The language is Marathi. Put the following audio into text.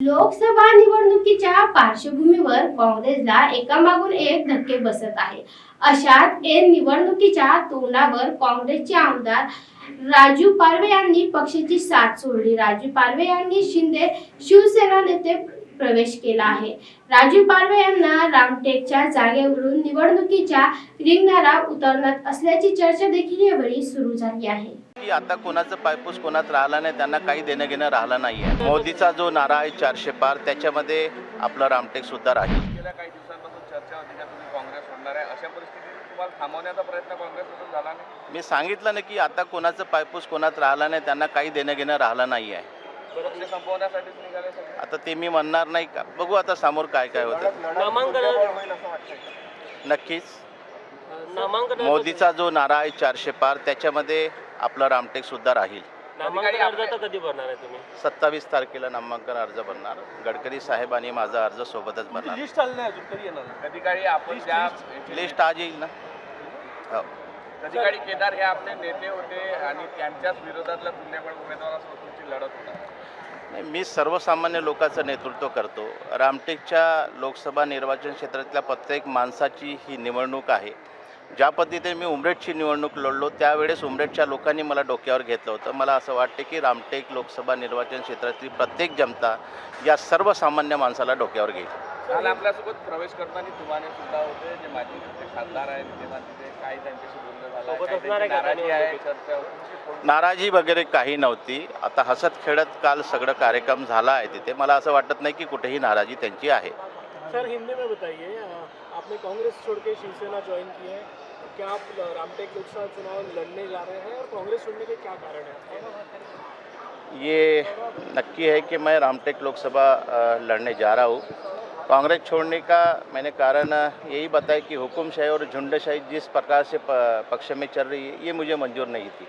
लोकसभा निवडणुकीच्या पार्श्वभूमीवर काँग्रेसला एकामागून एक धक्के बसत आहे. अशात निवडणुकीच्या तोंडावर काँग्रेसचे आमदार राजू पारवे यांनी पक्षाची साथ सोडली. राजू पारवे यांनी शिंदे शिवसेना नेते प्रवेश केला आहे. राजू पारवे यांना रामटेकच्या जागेवरून निवडणुकीच्या रिंगणारा उतरणार असल्याची चर्चा देखील यावेळी सुरू झाली आहे. की आता कोणाचं पायपूस कोणात राहिला नाही त्यांना काही देणं घेणं राहिलं नाही आहे मोदीचा जो नारा आहे चारशे पार त्याच्यामध्ये आपलं रामटेक सुद्धा राहील. गेल्या काही दिवसांपासून चर्चा होती का तुम्ही काँग्रेस सोडणार आहे? अशा परिस्थितीत तुम्हाला थांबवण्याचा प्रयत्न काँग्रेसमधून झाला नाही? मी सांगितलं ना की आता कोणाचं पायपूस कोणात राहिला नाही त्यांना काही देणं घेणं राहिलं नाही आहे आता ते मी म्हणणार नाही का? बघू आता समोर काय काय होतं. नक्कीच. मोदीचा जो नारा आहे चारशे पार त्याच्यामध्ये आपलं रामटेक सुद्धा राहील. नामांकन अर्ज तर कधी भरणार आहे तुम्ही? सत्तावीस तारखेला नामांकन अर्ज भरणार. गडकरी साहेब आणि माझा अर्ज सोबतच भरणार. लिस्ट आली नाही लिस्ट आज येईल ना? हो. कधी काळी केदार हे आपले नेते होते आणि त्यांच्याच विरोधातला तुल्यबळ उमेदवारासोबत तुमची लढत होता. नाही, मी सर्वसामान्य लोकांचं नेतृत्व करतो. रामटेकच्या लोकसभा निर्वाचन क्षेत्रातल्या प्रत्येक माणसाची ही निवडणूक आहे. ज्या पद्धतीने मी उमरेडची निवडणूक लढलो त्यावेळेस उमरेडच्या लोकांनी मला डोक्यावर घेतलं होतं. मला असं वाटते की रामटेक लोकसभा निर्वाचन क्षेत्रातली प्रत्येक जनता या सर्वसामान्य माणसाला डोक्यावर घेईल. काल आपल्यासोबत प्रवेश करताना सुद्धा होते जे माजी खासदार आहेत तेव्हा तिथे काही त्यांच्याशी बोलणं का नाराजी आहे. होती नाराजी वगैरे काही नव्हती. आता हसत खेळत काल सगळं कार्यक्रम झाला आहे तिथे. मला असं वाटत नाही की कुठेही नाराजी त्यांची आहे. सर हिंदी में बताइए आपने कांग्रेस छोड़ के शिवसेना ज्वाइन की है. क्या आप रामटेक लोकसभा चुनाव लड़ने जा रहे हैं और कांग्रेस छोड़ने के क्या कारण है? ये नक्की है कि मैं रामटेक लोकसभा लड़ने जा रहा हूँ। कांग्रेस छोड़ने का मैंने कारण यही बताया कि हुकुमशाही और झुंडशाही जिस प्रकार से प- पक्ष में चल रही है ये मुझे मंजूर नहीं थी।